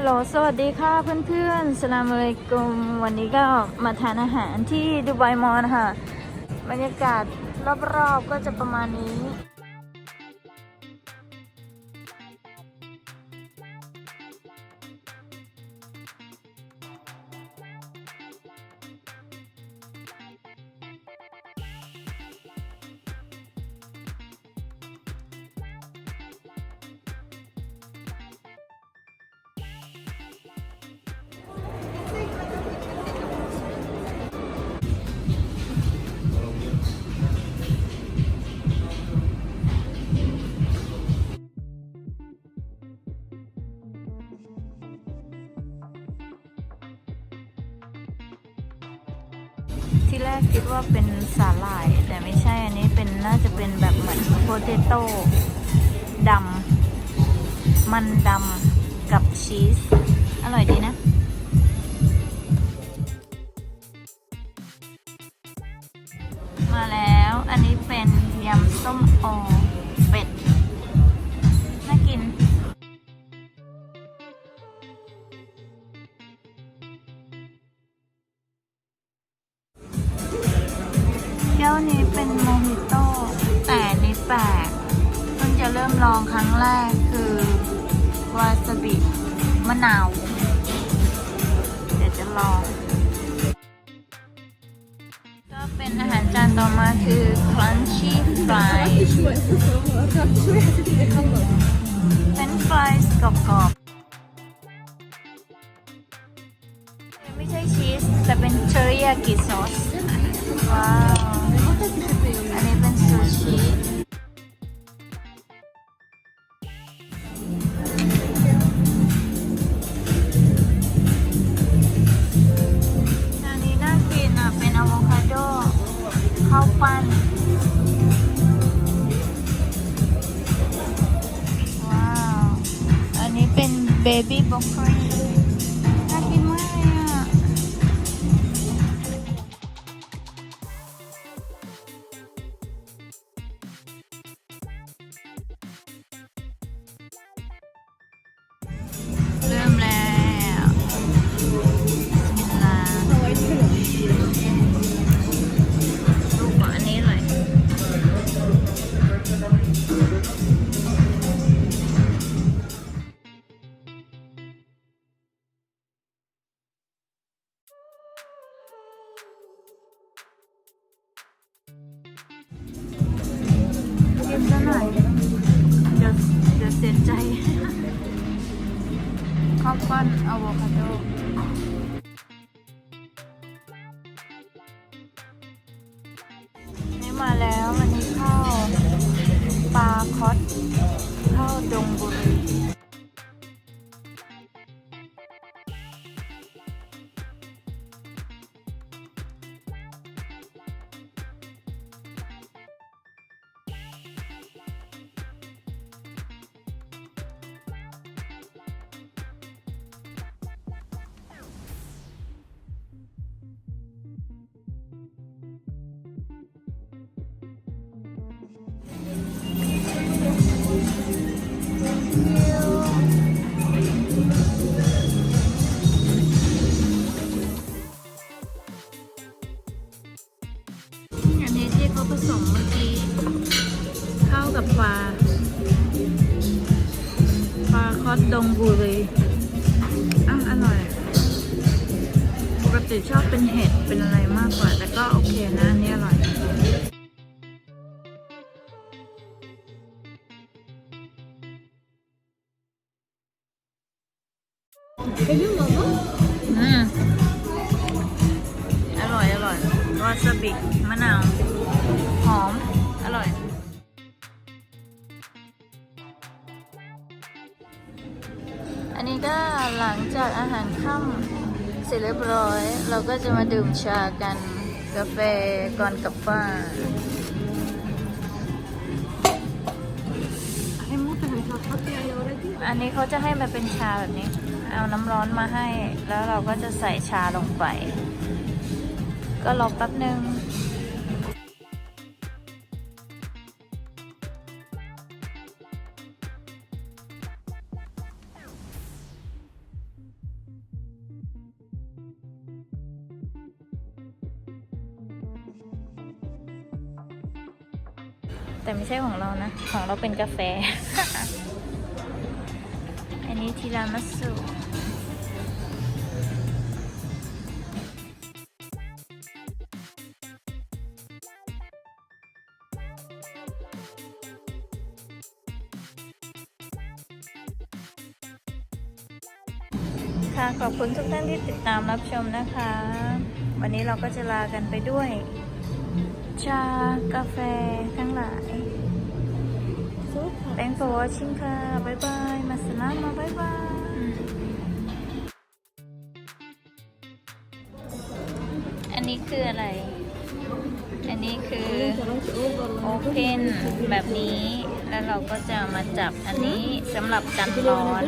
ฮัลโหล สวัสดีค่ะเพื่อนๆสลามอะลัยกุมวันนี้ก็มาทานอาหารที่ดูไบมอลค่ะ บรรยากาศรอบๆก็จะประมาณนี้ ที่แรกคิดว่าเป็นสาหร่าย แต่ไม่ใช่อันนี้เป็นน่าจะเป็นแบบเหมือนโพเตโต้ดำมันดำกับชีส อร่อยดีนะ นี้เป็นโมฮิโต้แต่นี่แปลกเพิ่งจะเริ่มลองครั้งแรกคือ วาซาบิมะนาว เดี๋ยวจะลอง ก็เป็นอาหารจานต่อมาคือ crunchy fries เป็นฟรายส์กรอบๆไม่ใช่ชีส แต่เป็นเทอริยากิซอส ว้าว ข้าวปั้นว้าว อันนี้เป็นเบบี้บล็อกโคลี เดี๋ยวเสียใจข้าวปั้นอะโวคาโดนี่มาแล้ววันนี้ข้าวปลาคอสข้าวดง เขาผสมเมื่อกี้เข้ากับปลาปลาคอสดงบุรีอะอร่อย ปกติชอบเป็นเห็ดเป็นอะไรมากกว่า แต่ก็โอเคนะอันนี่อร่อยอืมอร่อย อร่อยวาซาบิมะนาว จากอาหารค่ำเสร็จเรียบร้อย เราก็จะมาดื่มชากันกาแฟก่อนกลับบ้านอันนี้เขาจะให้มาเป็นชาแบบนี้ เอาน้ำร้อนมาให้ แล้วเราก็จะใส่ชาลงไป ก็รอแป๊บนึง แต่ไม่ใช่ของเรานะ ของเราเป็นกาแฟ อันนี้ทีรามัสสุค่ะขอบคุณทุกท่านที่ติดตามรับชมนะคะ วันนี้เราก็จะลากันไปด้วย ชากาแฟทั้งหลาย Thanks for watching ค่ะ บ๊ายบาย มาสลามาบ๊ายบายอันนี้คืออะไร อันนี้คือโอเพนแบบนี้ แล้วเราก็จะมาจับอันนี้สำหรับกันร้อน